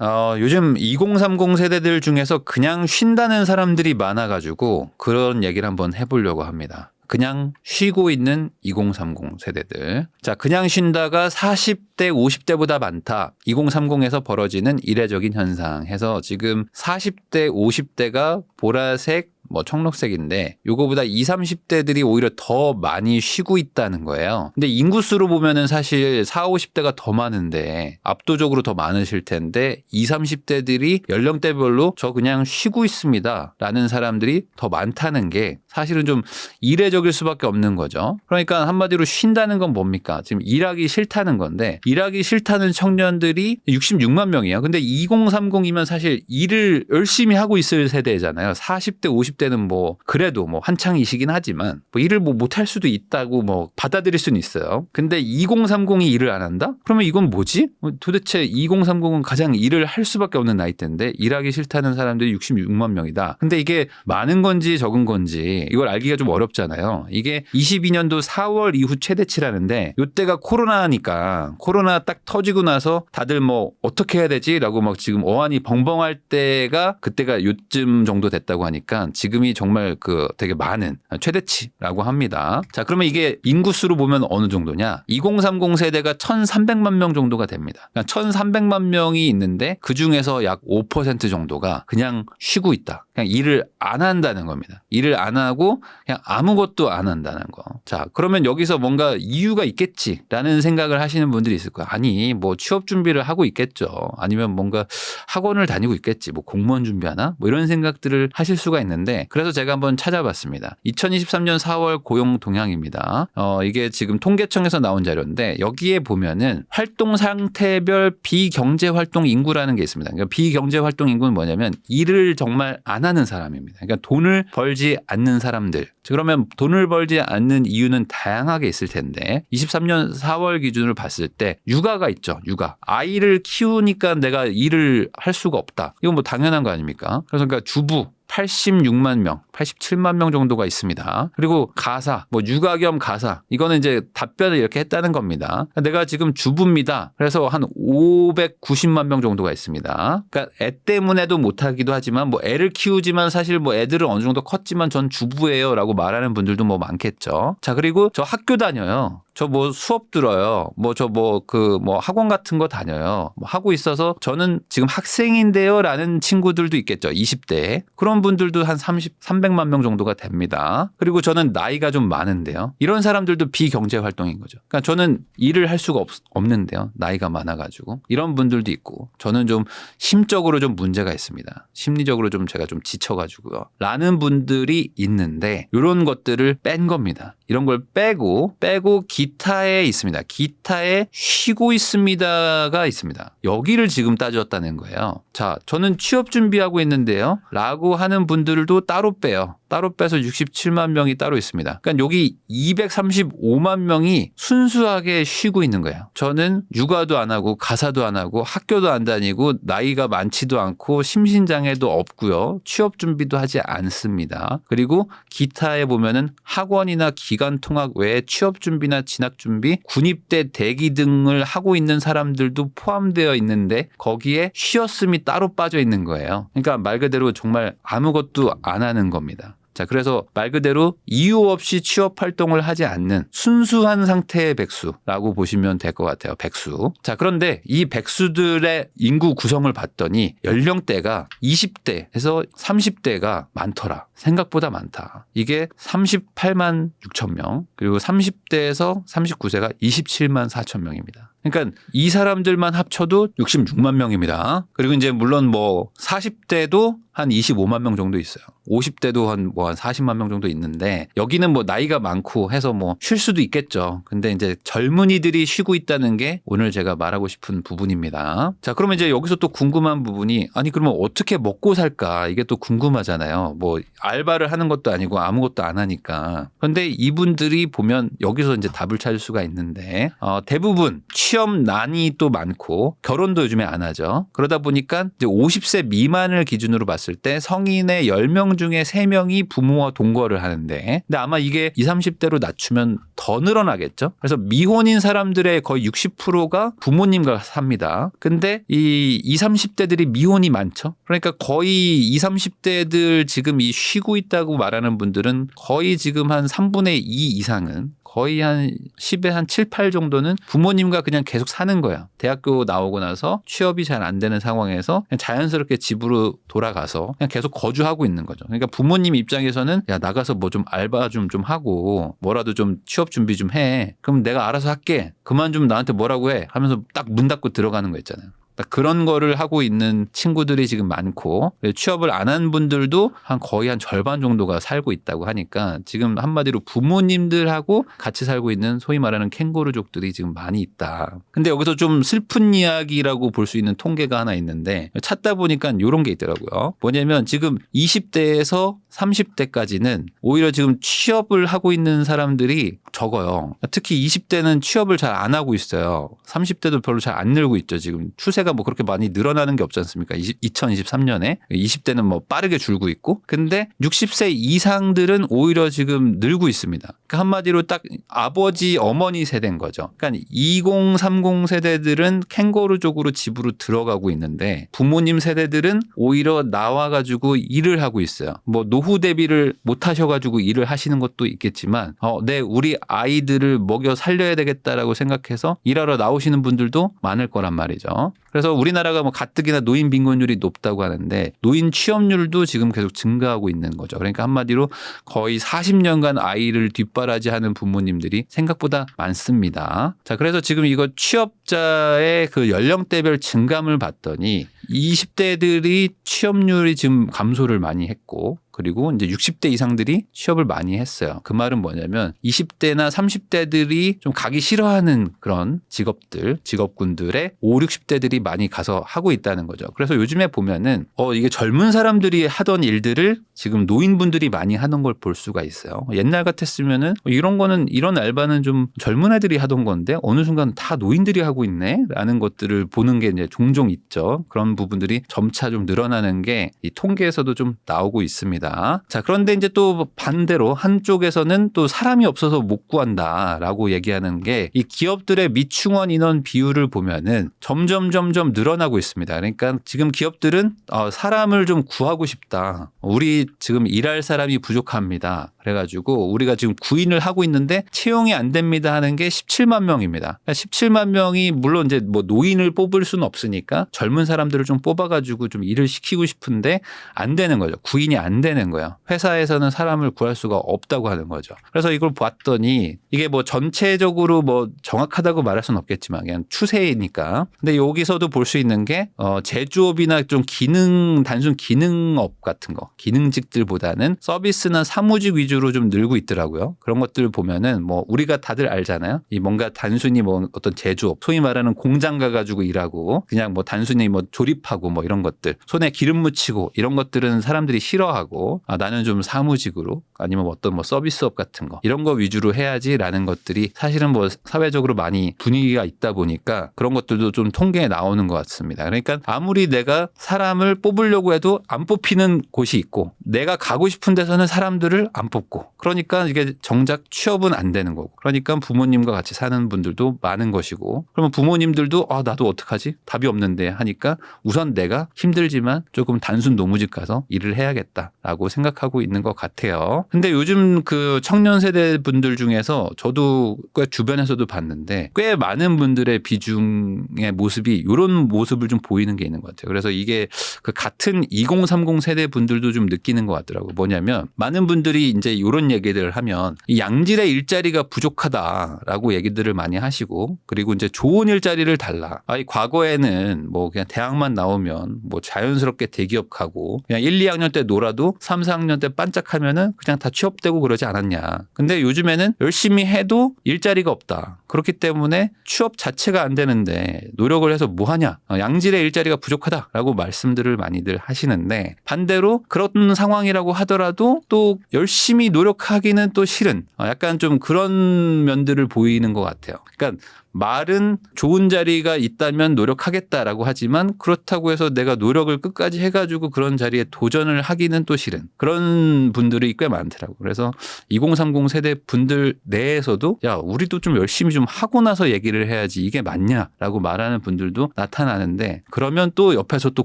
어, 요즘 2030 세대들 중에서 그냥 쉰다는 사람들이 많아가지고 그런 얘기를 한번 해보려고 합니다. 그냥 쉬고 있는 2030 세대들. 자, 그냥 쉰다가 40대, 50대보다 많다. 2030에서 벌어지는 이례적인 현상 해서 지금 40대, 50대가 보라색, 뭐 청록색인데 요거보다 20, 30대들이 오히려 더 많이 쉬고 있다는 거예요. 근데 인구수로 보면은 사실 4, 50대가 더 많은데 압도적으로 더 많으실 텐데 20, 30대들이 연령대별로 저 그냥 쉬고 있습니다. 라는 사람들이 더 많다는 게 사실은 좀 이례적일 수밖에 없는 거죠. 그러니까 한마디로 쉰다는 건 뭡니까? 지금 일하기 싫다는 건데 일하기 싫다는 청년들이 66만 명이에요. 근데 2030이면 사실 일을 열심히 하고 있을 세대잖아요. 40대, 50대 는 뭐 그래도 뭐 한창이시긴 하지만 뭐 일을 뭐 못할 수도 있다고 뭐 받아들일 수는 있어요. 근데 2030이 일을 안 한다? 그러면 이건 뭐지? 뭐 도대체 2030은 가장 일을 할 수밖에 없는 나이대인데 일하기 싫다는 사람들이 66만 명이다. 근데 이게 많은 건지 적은 건지 이걸 알기가 좀 어렵잖아요. 이게 22년도 4월 이후 최대치라는데 요때가 코로나니까 코로나 딱 터지고 나서 다들 뭐 어떻게 해야 되지라고 막 지금 어안이 벙벙할 때가 그때가 요쯤 정도 됐다고 하니까 지금이 정말 그 되게 많은 최대치라고 합니다. 자, 그러면 이게 인구수로 보면 어느 정도냐? 2030 세대가 1,300만 명 정도가 됩니다. 그러니까 1,300만 명이 있는데 그 중에서 약 5% 정도가 그냥 쉬고 있다. 그냥 일을 안 한다는 겁니다. 일을 안 하고 그냥 아무것도 안 한다는 거. 자, 그러면 여기서 뭔가 이유가 있겠지라는 생각을 하시는 분들이 있을 거예요. 아니, 뭐 취업 준비를 하고 있겠죠. 아니면 뭔가 학원을 다니고 있겠지. 뭐 공무원 준비하나? 뭐 이런 생각들을 하실 수가 있는데 그래서 제가 한번 찾아봤습니다. 2023년 4월 고용 동향입니다. 어, 이게 지금 통계청에서 나온 자료인데 여기에 보면은 활동 상태별 비경제 활동 인구라는 게 있습니다. 그러니까 비경제 활동 인구는 뭐냐면 일을 정말 안 하는 사람입니다. 그러니까 돈을 벌지 않는 사람들. 그러면 돈을 벌지 않는 이유는 다양하게 있을 텐데 23년 4월 기준으로 봤을 때 육아가 있죠. 육아. 아이를 키우니까 내가 일을 할 수가 없다. 이건 뭐 당연한 거 아닙니까? 그래서 그러니까 주부 86만 명, 87만 명 정도가 있습니다. 그리고 가사, 뭐 육아 겸 가사, 이거는 이제 답변을 이렇게 했다는 겁니다. 내가 지금 주부입니다. 그래서 한 590만 명 정도가 있습니다. 그러니까 애 때문에도 못하기도 하지만 뭐 애를 키우지만 사실 뭐 애들은 어느 정도 컸지만 전 주부예요라고 말하는 분들도 뭐 많겠죠. 자 그리고 저 학교 다녀요. 저 뭐 수업 들어요. 뭐저뭐그 뭐 학원 같은 거 다녀요. 뭐 하고 있어서 저는 지금 학생인데요 라는 친구들도 있겠죠. 20대. 그런 분들도 한 30, 300만 명 정도가 됩니다. 그리고 저는 나이가 좀 많은데요. 이런 사람들도 비경제 활동인 거죠. 그러니까 저는 일을 할 수가 없, 없는데요. 나이가 많아가지고. 이런 분들도 있고. 저는 좀 심적으로 좀 문제가 있습니다. 심리적으로 좀 제가 좀 지쳐가지고요. 라는 분들이 있는데 이런 것들을 뺀 겁니다. 이런 걸 빼고 빼고 기 타에 있습니다. 기타에 쉬고 있습니다가 있습니다. 여기를 지금 따졌다는 거예요. 자, 저는 취업 준비하고 있는데요. 라고 하는 분들도 따로 빼요. 따로 빼서 67만 명이 따로 있습니다. 그러니까 여기 235만 명이 순수하게 쉬고 있는 거예요. 저는 육아도 안 하고 가사도 안 하고 학교도 안 다니고 나이가 많지도 않고 심신장애도 없고요. 취업 준비도 하지 않습니다. 그리고 기타에 보면은 학원이나 기간 통학 외에 취업 준비나 진학 준비, 군입대 대기 등을 하고 있는 사람들도 포함되어 있는데 거기에 쉬었음이 따로 빠져 있는 거예요. 그러니까 말 그대로 정말 아무것도 안 하는 겁니다. 자, 그래서 말 그대로 이유 없이 취업 활동을 하지 않는 순수한 상태의 백수라고 보시면 될 것 같아요. 백수. 자, 그런데 이 백수들의 인구 구성을 봤더니 연령대가 20대에서 30대가 많더라. 생각보다 많다. 이게 38만 6천 명, 그리고 30대에서 39세가 27만 4천 명입니다. 그러니까 이 사람들만 합쳐도 66만 명입니다. 그리고 이제 물론 뭐 40대도 한 25만 명 정도 있어요. 50대도 한 뭐 한 40만 명 정도 있는데 여기는 뭐 나이가 많고 해서 뭐 쉴 수도 있겠죠. 근데 이제 젊은이들이 쉬고 있다는 게 오늘 제가 말하고 싶은 부분입니다. 자, 그러면 이제 여기서 또 궁금한 부분이 아니 그러면 어떻게 먹고 살까? 이게 또 궁금하잖아요. 뭐 알바를 하는 것도 아니고 아무것도 안 하니까. 그런데 이분들이 보면 여기서 이제 답을 찾을 수가 있는데 어, 대부분 취업 난이 또 많고 결혼도 요즘에 안 하죠. 그러다 보니까 이제 50세 미만을 기준으로 봤을 때 성인의 10명 중에 3명이 부모와 동거를 하는데 근데 아마 이게 20, 30대로 낮추면 더 늘어나겠죠. 그래서 미혼인 사람들의 거의 60%가 부모님과 삽니다. 근데 이 20, 30대들이 미혼이 많죠. 그러니까 거의 20, 30대들 지금 이 쉬고 있다고 말하는 분들은 거의 지금 한 3분의 2 이상은 거의 한 10에 한 7, 8 정도는 부모님과 그냥 계속 사는 거야. 대학교 나오고 나서 취업이 잘 안 되는 상황에서 그냥 자연스럽게 집으로 돌아가서 그냥 계속 거주하고 있는 거죠. 그러니까 부모님 입장에서는 야, 나가서 뭐 좀 알바 좀좀 하고 뭐라도 좀 취업 준비 좀 해. 그럼 내가 알아서 할게. 그만 좀 나한테 뭐라고 해. 하면서 딱 문 닫고 들어가는 거 있잖아요. 그러니까 그런 거를 하고 있는 친구들이 지금 많고 취업을 안 한 분들도 한 거의 한 절반 정도가 살고 있다고 하니까 지금 한마디로 부모님들하고 같이 살고 있는 소위 말하는 캥거루족들이 지금 많이 있다. 근데 여기서 좀 슬픈 이야기라고 볼 수 있는 통계가 하나 있는데 찾다 보니까 이런 게 있더라고요. 뭐냐면 지금 20대에서 30대까지는 오히려 지금 취업을 하고 있는 사람들이 적어요. 특히 20대는 취업을 잘 안 하고 있어요. 30대도 별로 잘 안 늘고 있죠. 지금 추세 가 뭐 그렇게 많이 늘어나는 게 없지 않습니까? 2023년에 20대는 뭐 빠르게 줄고 있고, 근데 60세 이상들은 오히려 지금 늘고 있습니다. 그러니까 한마디로 딱 아버지 어머니 세대인 거죠. 그러니까 2030 세대들은 캥거루 쪽으로 집으로 들어가고 있는데 부모님 세대들은 오히려 나와 가지고 일을 하고 있어요. 뭐 노후 대비를 못 하셔 가지고 일을 하시는 것도 있겠지만, 어, 네 우리 아이들을 먹여 살려야 되겠다라고 생각해서 일하러 나오시는 분들도 많을 거란 말이죠. 그래서 우리나라가 뭐 가뜩이나 노인 빈곤율이 높다고 하는데 노인 취업률도 지금 계속 증가하고 있는 거죠. 그러니까 한마디로 거의 40년간 아이를 뒷바라지하는 부모님들이 생각보다 많습니다. 자, 그래서 지금 이거 취업자의 그 연령대별 증감을 봤더니 20대들이 취업률이 지금 감소를 많이 했고 그리고 이제 60대 이상들이 취업을 많이 했어요. 그 말은 뭐냐면 20대나 30대들이 좀 가기 싫어하는 그런 직업들, 직업군들의 5, 60대들이 많이 가서 하고 있다는 거죠. 그래서 요즘에 보면은 어 이게 젊은 사람들이 하던 일들을 지금 노인분들이 많이 하는 걸 볼 수가 있어요. 옛날 같았으면은 이런 거는 이런 알바는 좀 젊은 애들이 하던 건데 어느 순간 다 노인들이 하고 있네라는 것들을 보는 게 이제 종종 있죠. 그런 부분들이 점차 좀 늘어나는 게 이 통계에서도 좀 나오고 있습니다. 자, 그런데 이제 또 반대로 한쪽에서는 또 사람이 없어서 못 구한다라고 얘기하는 게 이 기업들의 미충원 인원 비율을 보면은 점점 점점 늘어나고 있습니다. 그러니까 지금 기업들은 어, 사람을 좀 구하고 싶다. 우리 지금 일할 사람이 부족합니다. 그래가지고 우리가 지금 구인을 하고 있는데 채용이 안 됩니다 하는 게 17만 명입니다. 17만 명이 물론 이제 뭐 노인을 뽑을 수는 없으니까 젊은 사람들을 좀 뽑아가지고 좀 일을 시키고 싶은데 안 되는 거죠. 구인이 안 되는 거예요. 회사에서는 사람을 구할 수가 없다고 하는 거죠. 그래서 이걸 봤더니 이게 뭐 전체적으로 뭐 정확하다고 말할 수는 없겠지만 그냥 추세이니까. 근데 여기서도 볼 수 있는 게 어, 제조업이나 좀 기능 단순 기능업 같은 거 기능직들보다는 서비스나 사무직 위주로 좀 늘고 있더라고요. 그런 것들 보면은 뭐 우리가 다들 알잖아요. 이 뭔가 단순히 뭐 어떤 제조업 소위 말하는 공장 가가지고 일하고 그냥 뭐 단순히 뭐 조립하고 뭐 이런 것들 손에 기름 묻히고 이런 것들은 사람들이 싫어하고 아, 나는 좀 사무직으로 아니면 어떤 뭐 서비스업 같은 거 이런 거 위주로 해야지라는 것들이 사실은 뭐 사회적으로 많이 분위기가 있다 보니까 그런 것들도 좀 통계에 나오는 것 같습니다. 그러니까 아무리 내가 사람을 뽑으려고 해도 안 뽑히는 곳이 있고 내가 가고 싶은 데서는 사람들을 안 뽑고 그러니까 이게 정작 취업은 안 되는 거고 그러니까 부모님과 같이 사는 분들도 많은 것이고 그러면 부모님들도 아 나도 어떡하지 답이 없는데 하니까 우선 내가 힘들지만 조금 단순 노무직 가서 일을 해야겠다라고 생각하고 있는 것 같아요. 근데 요즘 그 청년 세대 분들 중에서 저도 꽤 주변에서도 봤는데 꽤 많은 분들의 비중의 모습이 이런 모습을 좀 보이는 게 있는 것 같아요. 그래서 이게 그 같은 2030 세대 분들도 좀 느끼는 것 같더라고요. 뭐냐면 많은 분들이 이제 이런 얘기들을 하면 이 양질의 일자리가 부족하다라고 얘기들을 많이 하시고 그리고 이제 좋은 일자리를 달라. 아이 과거에는 뭐 그냥 대학만 나오면 뭐 자연스럽게 대기업 가고 그냥 1, 2학년 때 놀아도 3, 4학년 때 반짝하면은 그냥 다 취업되고 그러지 않았냐. 근데 요즘에는 열심히 해도 일자리가 없다. 그렇기 때문에 취업 자체가 안 되는데 노력을 해서 뭐 하냐. 어, 양질의 일자리가 부족하다라고 말씀들을 많이들 하시는데 반대로 그런 상황이라고 하더라도 또 열심히 노력하기는 또 싫은 어, 약간 좀 그런 면들을 보이는 것 같아요. 그러니까 말은 좋은 자리가 있다면 노력하겠다라고 하지만 그렇다고 해서 내가 노력을 끝까지 해가지고 그런 자리에 도전을 하기는 또 싫은 그런 분들이 꽤 많더라고. 그래서 2030 세대 분들 내에서도 야 우리도 좀 열심히 좀 하고 나서 얘기를 해야지 이게 맞냐라고 말하는 분들도 나타나는데 그러면 또 옆에서 또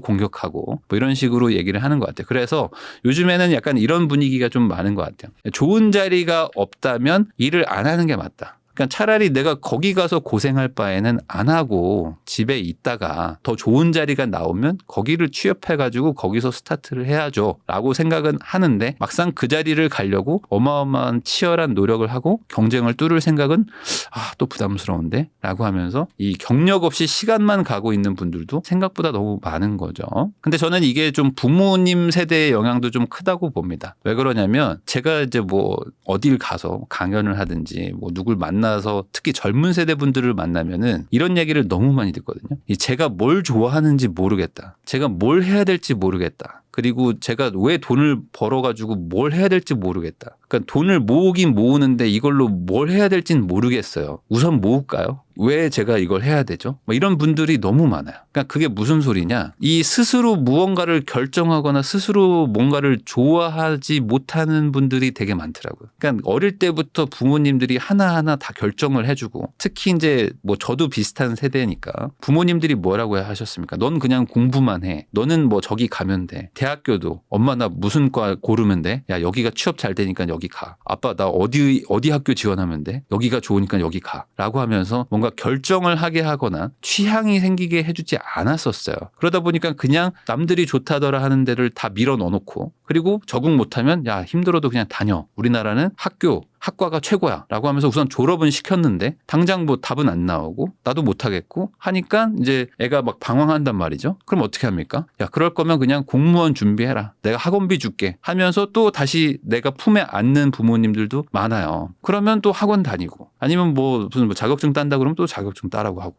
공격하고 뭐 이런 식으로 얘기를 하는 것 같아요. 그래서 요즘에는 약간 이런 분위기가 좀 많은 것 같아요. 좋은 자리가 없다면 일을 안 하는 게 맞다. 그러니까 차라리 내가 거기 가서 고생할 바에는 안 하고 집에 있다가 더 좋은 자리가 나오면 거기를 취업해가지고 거기서 스타트를 해야죠. 라고 생각은 하는데 막상 그 자리를 가려고 어마어마한 치열한 노력을 하고 경쟁을 뚫을 생각은 아, 또 부담스러운데? 라고 하면서 이 경력 없이 시간만 가고 있는 분들도 생각보다 너무 많은 거죠. 근데 저는 이게 좀 부모님 세대의 영향도 좀 크다고 봅니다. 왜 그러냐면 제가 이제 뭐 어딜 가서 강연을 하든지 뭐 누굴 만나 서 특히 젊은 세대 분들을 만나면은 이런 얘기를 너무 많이 듣거든요. 이 제가 뭘 좋아하는지 모르겠다. 제가 뭘 해야 될지 모르겠다. 그리고 제가 왜 돈을 벌어가지고 뭘 해야 될지 모르겠다. 그러니까 돈을 모으긴 모으는데 이걸로 뭘 해야 될지는 모르겠어요. 우선 모을까요? 왜 제가 이걸 해야 되죠? 뭐 이런 분들이 너무 많아요. 그러니까 그게 무슨 소리냐? 이 스스로 무언가를 결정하거나 스스로 뭔가를 좋아하지 못하는 분들이 되게 많더라고요. 그러니까 어릴 때부터 부모님들이 하나하나 다 결정을 해주고 특히 이제 뭐 저도 비슷한 세대니까 부모님들이 뭐라고 하셨습니까? 넌 그냥 공부만 해. 너는 뭐 저기 가면 돼. 대학교도 엄마 나 무슨 과 고르면 돼? 야 여기가 취업 잘 되니까 여기 가. 아빠 나 어디 어디 학교 지원하면 돼? 여기가 좋으니까 여기 가. 라고 하면서 뭔가 결정을 하게 하거나 취향이 생기게 해주지 않았었어요. 그러다 보니까 그냥 남들이 좋다더라 하는 데를 다 밀어 넣어놓고 그리고 적응 못하면 야 힘들어도 그냥 다녀. 우리나라는 학교 학과가 최고야 라고 하면서 우선 졸업은 시켰는데 당장 뭐 답은 안 나오고 나도 못 하겠고 하니까 이제 애가 막 방황한단 말이죠. 그럼 어떻게 합니까? 야 그럴 거면 그냥 공무원 준비해라. 내가 학원비 줄게 하면서 또 다시 내가 품에 안는 부모님들도 많아요. 그러면 또 학원 다니고 아니면 뭐 무슨 뭐 자격증 딴다 그러면 또 자격증 따라고 하고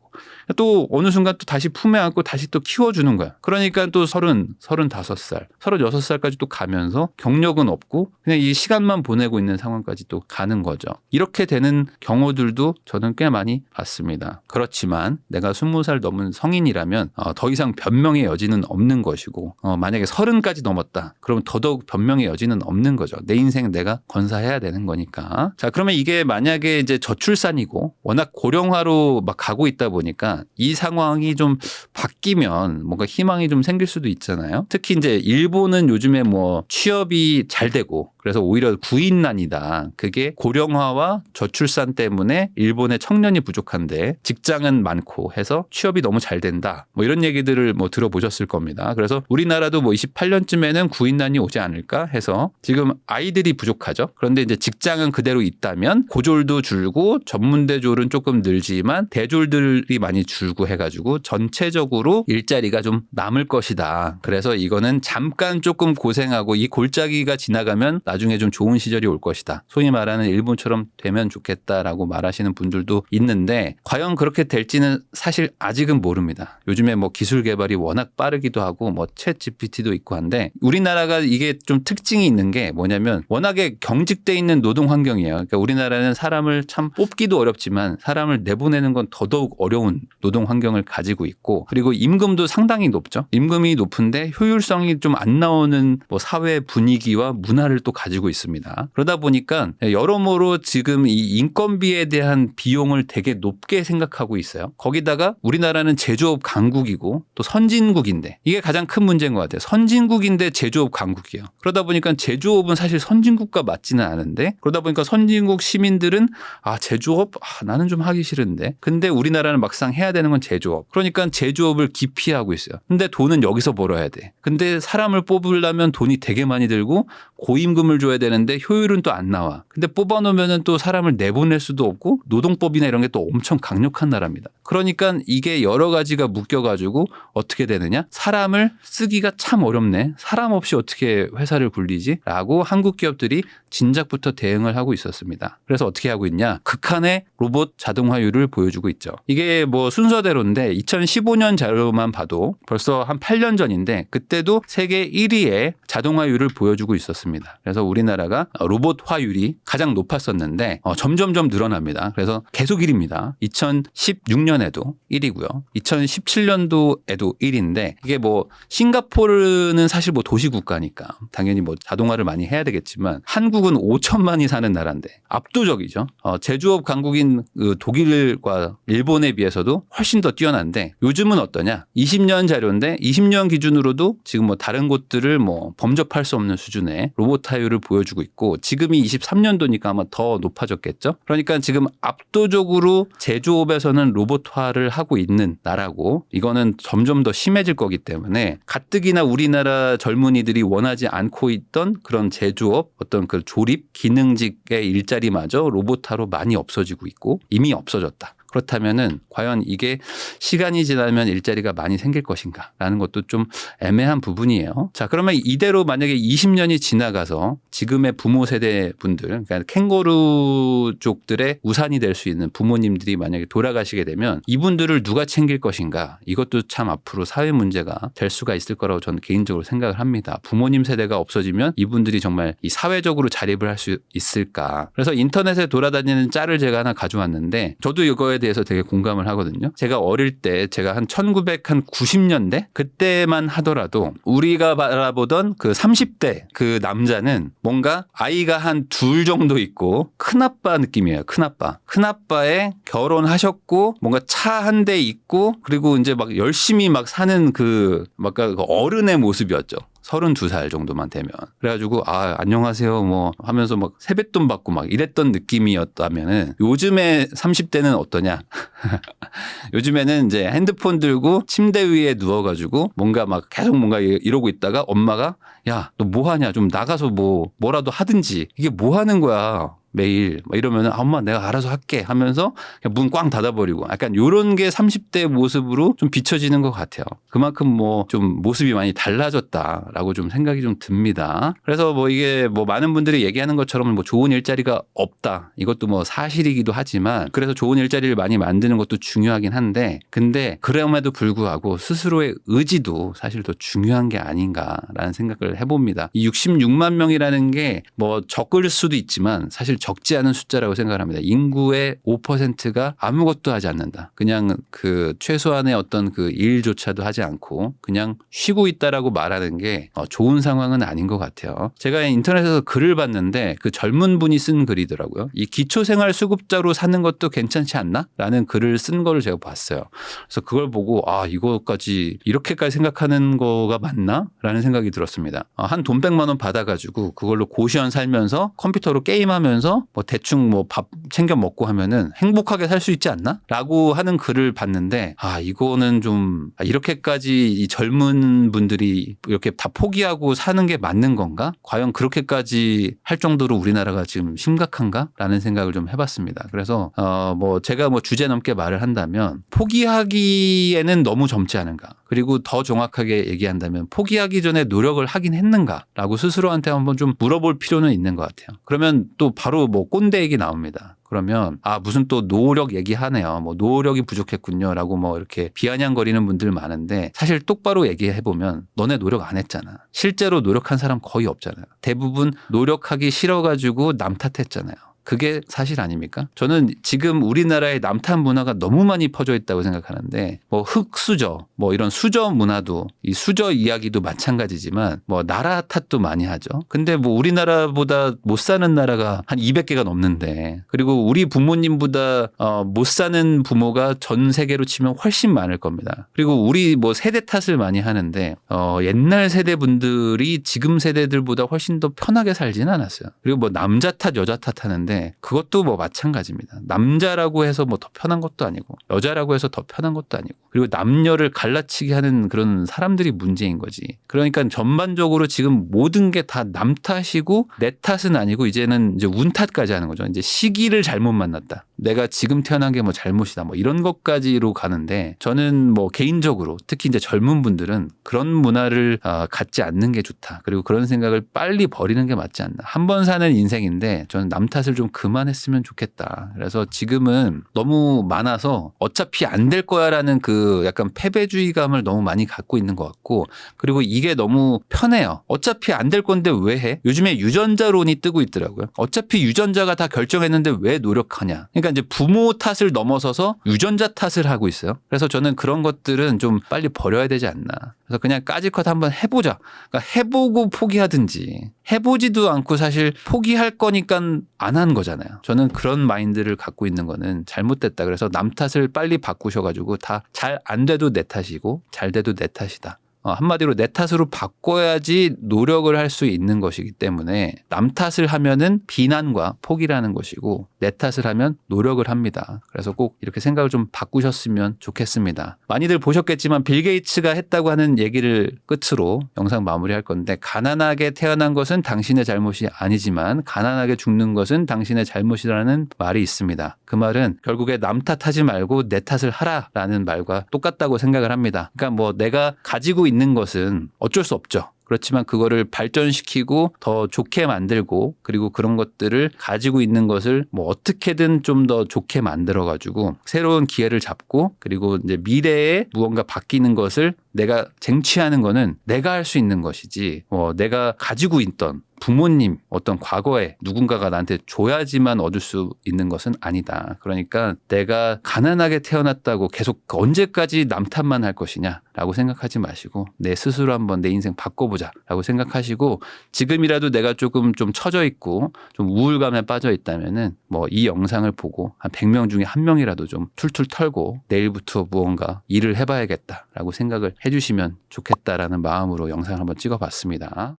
또 어느 순간 또 다시 품에 안고 다시 또 키워주는 거야. 그러니까 또 서른, 서른 다섯 살, 서른 여섯 살까지 또 가면서 경력은 없고 그냥 이 시간만 보내고 있는 상황까지 또 가는 거죠. 이렇게 되는 경우들도 저는 꽤 많이 봤습니다. 그렇지만 내가 스무 살 넘은 성인이라면 어, 더 이상 변명의 여지는 없는 것이고 어, 만약에 서른까지 넘었다. 그러면 더더욱 변명의 여지는 없는 거죠. 내 인생 내가 건사해야 되는 거니까. 자, 그러면 이게 만약에 이제 저출산이고 워낙 고령화로 막 가고 있다 보니까 이 상황이 좀 바뀌면 뭔가 희망이 좀 생길 수도 있잖아요. 특히 이제 일본은 요즘에 뭐 취업이 잘 되고 그래서 오히려 구인난이다. 그게 고령화와 저출산 때문에 일본의 청년이 부족한데 직장은 많고 해서 취업이 너무 잘 된다. 뭐 이런 얘기들을 뭐 들어보셨을 겁니다. 그래서 우리나라도 뭐 28년쯤에는 구인난이 오지 않을까 해서 지금 아이들이 부족하죠. 그런데 이제 직장은 그대로 있다면 고졸도 줄고 전문대졸은 조금 늘지만 대졸들이 많이 줄고 해가지고 전체적으로 일자리가 좀 남을 것이다. 그래서 이거는 잠깐 조금 고생하고 이 골짜기가 지나가면 나중에 좀 좋은 시절이 올 것이다. 소위 말하는 일본처럼 되면 좋겠다라고 말하시는 분들도 있는데 과연 그렇게 될지는 사실 아직은 모릅니다. 요즘에 뭐 기술 개발이 워낙 빠르기도 하고 뭐챗 GPT도 있고 한데 우리나라가 이게 좀 특징이 있는 게 뭐냐면 워낙에 경직돼 있는 노동 환경이에요. 그러니까 우리나라는 사람을 참 뽑기도 어렵지만 사람을 내보내는 건 더더욱 어려운 노동 환경을 가지고 있고 그리고 임금도 상당히 높죠. 임금이 높은데 효율성이 좀 안 나오는 뭐 사회 분위기와 문화를 또 가지고 있습니다. 그러다 보니까 여러모로 지금 이 인건비에 대한 비용을 되게 높게 생각하고 있어요. 거기다가 우리나라는 제조업 강국이고 또 선진국인데 이게 가장 큰 문제인 것 같아요. 선진국인데 제조업 강국이에요. 그러다 보니까 제조업은 사실 선진국과 맞지는 않은데 그러다 보니까 선진국 시민들은 아 제조업 아, 나는 좀 하기 싫은데 근데 우리나라는 막상 해야 되는 건 제조업. 그러니까 제조업을 기피하고 있어요. 근데 돈은 여기서 벌어야 돼. 근데 사람을 뽑으려면 돈이 되게 많이 들고 고임금을 줘야 되는데 효율은 또 안 나와. 근데 뽑아놓으면은 또 사람을 내보낼 수도 없고 노동법이나 이런 게 또 엄청 강력한 나라입니다. 그러니까 이게 여러 가지가 묶여가지고 어떻게 되느냐? 사람을 쓰기가 참 어렵네. 사람 없이 어떻게 회사를 굴리지? 라고 한국 기업들이 진작부터 대응을 하고 있었습니다. 그래서 어떻게 하고 있냐? 극한의 로봇 자동화율을 보여주고 있죠. 이게 뭐 순서대로인데 2015년 자료만 봐도 벌써 한 8년 전인데 그때도 세계 1위의 자동화율을 보여주고 있었습니다. 그래서 우리나라가 로봇화율이 가장 높았었는데 어, 점점점 늘어납니다. 그래서 계속 1위입니다. 2016년 에도 1위고요. 2017년도에도 1위인데 이게 뭐 싱가포르는 사실 뭐 도시 국가니까 당연히 뭐 자동화를 많이 해야 되겠지만 한국은 5천만이 사는 나라인데 압도적이죠. 어, 제조업 강국인 그 독일과 일본에 비해서도 훨씬 더 뛰어난데 요즘은 어떠냐? 20년 자료인데 20년 기준으로도 지금 뭐 다른 곳들을 뭐 범접할 수 없는 수준의 로봇 타율을 보여주고 있고 지금이 23년도니까 아마 더 높아졌겠죠. 그러니까 지금 압도적으로 제조업에서는 로봇 화를 하고 있는 나라고 이거는 점점 더 심해질 거기 때문에 가뜩이나 우리나라 젊은이들이 원하지 않고 있던 그런 제조업 어떤 그 조립 기능직의 일자리마저 로봇화로 많이 없어지고 있고 이미 없어졌다. 그렇다면은 과연 이게 시간이 지나면 일자리가 많이 생길 것인가라는 것도 좀 애매한 부분이에요. 자, 그러면 이대로 만약에 20년이 지나가서 지금의 부모 세대 분들, 그러니까 캥거루족들의 우산이 될 수 있는 부모님들이 만약에 돌아가시게 되면 이분들을 누가 챙길 것인가 이것도 참 앞으로 사회 문제가 될 수가 있을 거라고 저는 개인적으로 생각을 합니다. 부모님 세대가 없어지면 이분들이 정말 이 사회적으로 자립을 할 수 있을까. 그래서 인터넷에 돌아다니는 짤을 제가 하나 가져왔는데 저도 이거에 대해서 되게 공감을 하거든요. 제가 어릴 때 제가 한 1990년대 그때만 하더라도 우리가 바라보던 그 30대 그 남자는 뭔가 아이가 한 둘 정도 있고 큰아빠 느낌이에요. 큰아빠. 큰아빠에 결혼하셨고 뭔가 차 한 대 있고 그리고 이제 막 열심히 막 사는 그막그 어른의 모습이었죠. 32살 정도만 되면. 그래가지고, 아, 안녕하세요. 뭐 하면서 막 세뱃돈 받고 막 이랬던 느낌이었다면은 요즘에 30대는 어떠냐? 요즘에는 이제 핸드폰 들고 침대 위에 누워가지고 뭔가 막 계속 뭔가 이러고 있다가 엄마가 야, 너 뭐 하냐? 좀 나가서 뭐, 뭐라도 하든지. 이게 뭐 하는 거야? 매일 막 이러면은 아, 엄마 내가 알아서 할게 하면서 문 꽝 닫아버리고 약간 요런 게 30대 모습으로 좀 비춰지는 것 같아요. 그만큼 뭐 좀 모습이 많이 달라졌다라고 좀 생각이 좀 듭니다. 그래서 뭐 이게 뭐 많은 분들이 얘기하는 것처럼 뭐 좋은 일자리가 없다 이것도 뭐 사실이기도 하지만 그래서 좋은 일자리를 많이 만드는 것도 중요하긴 한데 근데 그럼에도 불구하고 스스로의 의지도 사실 더 중요한 게 아닌가라는 생각을 해봅니다. 이 66만 명이라는 게 뭐 적을 수도 있지만 사실 적지 않은 숫자라고 생각을 합니다. 인구의 5%가 아무것도 하지 않는다. 그냥 그 최소한의 어떤 그 일조차도 하지 않고 그냥 쉬고 있다라고 말하는 게 어, 좋은 상황은 아닌 것 같아요. 제가 인터넷에서 글을 봤는데 그 젊은 분이 쓴 글이더라고요. 이 기초생활 수급자로 사는 것도 괜찮지 않나? 라는 글을 쓴 거를 제가 봤어요. 그래서 그걸 보고 아, 이거까지 이렇게까지 생각하는 거가 맞나? 라는 생각이 들었습니다. 어, 한돈 100만 원 받아가지고 그걸로 고시원 살면서 컴퓨터로 게임하면서 뭐 대충 뭐 밥 챙겨 먹고 하면은 행복하게 살 수 있지 않나? 라고 하는 글을 봤는데 아 이거는 좀 아, 이렇게까지 이 젊은 분들이 이렇게 다 포기하고 사는 게 맞는 건가? 과연 그렇게까지 할 정도로 우리나라가 지금 심각한가? 라는 생각을 좀 해봤습니다. 그래서 어 뭐 제가 뭐 주제 넘게 말을 한다면 포기하기에는 너무 젊지 않은가? 그리고 더 정확하게 얘기한다면 포기하기 전에 노력을 하긴 했는가라고 스스로한테 한번 좀 물어볼 필요는 있는 것 같아요. 그러면 또 바로 뭐 꼰대 얘기 나옵니다. 그러면 아 무슨 또 노력 얘기하네요. 뭐 노력이 부족했군요라고 뭐 이렇게 비아냥거리는 분들 많은데 사실 똑바로 얘기해 보면 너네 노력 안 했잖아. 실제로 노력한 사람 거의 없잖아요. 대부분 노력하기 싫어 가지고 남 탓했잖아요. 그게 사실 아닙니까? 저는 지금 우리나라의 남탓 문화가 너무 많이 퍼져 있다고 생각하는데 뭐 흙수저 뭐 이런 수저 문화도 이 수저 이야기도 마찬가지지만 뭐 나라 탓도 많이 하죠. 근데 뭐 우리나라보다 못 사는 나라가 한 200개가 넘는데 그리고 우리 부모님보다 어 못 사는 부모가 전 세계로 치면 훨씬 많을 겁니다. 그리고 우리 뭐 세대 탓을 많이 하는데 어 옛날 세대 분들이 지금 세대들보다 훨씬 더 편하게 살지는 않았어요. 그리고 뭐 남자 탓 여자 탓 하는데 그것도 뭐 마찬가지입니다. 남자라고 해서 뭐 더 편한 것도 아니고 여자라고 해서 더 편한 것도 아니고 그리고 남녀를 갈라치게 하는 그런 사람들이 문제인 거지. 그러니까 전반적으로 지금 모든 게 다 남 탓이고 내 탓은 아니고 이제는 이제 운 탓까지 하는 거죠. 이제 시기를 잘못 만났다. 내가 지금 태어난 게 뭐 잘못이다. 뭐 이런 것까지로 가는데 저는 뭐 개인적으로 특히 이제 젊은 분들은 그런 문화를 어, 갖지 않는 게 좋다. 그리고 그런 생각을 빨리 버리는 게 맞지 않나. 한 번 사는 인생인데 저는 남 탓을 좀 그만했으면 좋겠다. 그래서 지금은 너무 많아서 어차피 안 될 거야라는 그그 약간 패배주의감을 너무 많이 갖고 있는 것 같고 그리고 이게 너무 편해요. 어차피 안 될 건데 왜 해? 요즘에 유전자론이 뜨고 있더라고요. 어차피 유전자가 다 결정했는데 왜 노력하냐? 그러니까 이제 부모 탓을 넘어서서 유전자 탓을 하고 있어요. 그래서 저는 그런 것들은 좀 빨리 버려야 되지 않나. 그래서 그냥 까짓것 한번 해보자. 그러니까 해보고 포기하든지 해보지도 않고 사실 포기할 거니까 안 한 거잖아요. 저는 그런 마인드를 갖고 있는 거는 잘못됐다. 그래서 남 탓을 빨리 바꾸셔가지고 다 잘 안 돼도 내 탓이고 잘 돼도 내 탓이다. 어, 한마디로 내 탓으로 바꿔야지 노력을 할 수 있는 것이기 때문에 남 탓을 하면은 비난과 포기라는 것이고 내 탓을 하면 노력을 합니다. 그래서 꼭 이렇게 생각을 좀 바꾸셨으면 좋겠습니다. 많이들 보셨겠지만 빌 게이츠가 했다고 하는 얘기를 끝으로 영상 마무리할 건데 가난하게 태어난 것은 당신의 잘못이 아니지만 가난하게 죽는 것은 당신의 잘못이라는 말이 있습니다. 그 말은 결국에 남 탓하지 말고 내 탓을 하라라는 말과 똑같다고 생각을 합니다. 그러니까 뭐 내가 가지고 있는 것은 어쩔 수 없죠. 그렇지만 그거를 발전시키고 더 좋게 만들고 그리고 그런 것들을 가지고 있는 것을 뭐 어떻게든 좀 더 좋게 만들어 가지고 새로운 기회를 잡고 그리고 이제 미래에 무언가 바뀌는 것을 내가 쟁취하는 거는 내가 할 수 있는 것이지 뭐 내가 가지고 있던 부모님 어떤 과거에 누군가가 나한테 줘야지만 얻을 수 있는 것은 아니다. 그러니까 내가 가난하게 태어났다고 계속 언제까지 남 탓만 할 것이냐라고 생각하지 마시고 내 스스로 한번 내 인생 바꿔보자라고 생각하시고 지금이라도 내가 조금 좀 처져 있고 좀 우울감에 빠져 있다면은 뭐 이 영상을 보고 한 100명 중에 한 명이라도 좀 툴툴 털고 내일부터 무언가 일을 해봐야겠다라고 생각을 해주시면 좋겠다라는 마음으로 영상을 한번 찍어봤습니다.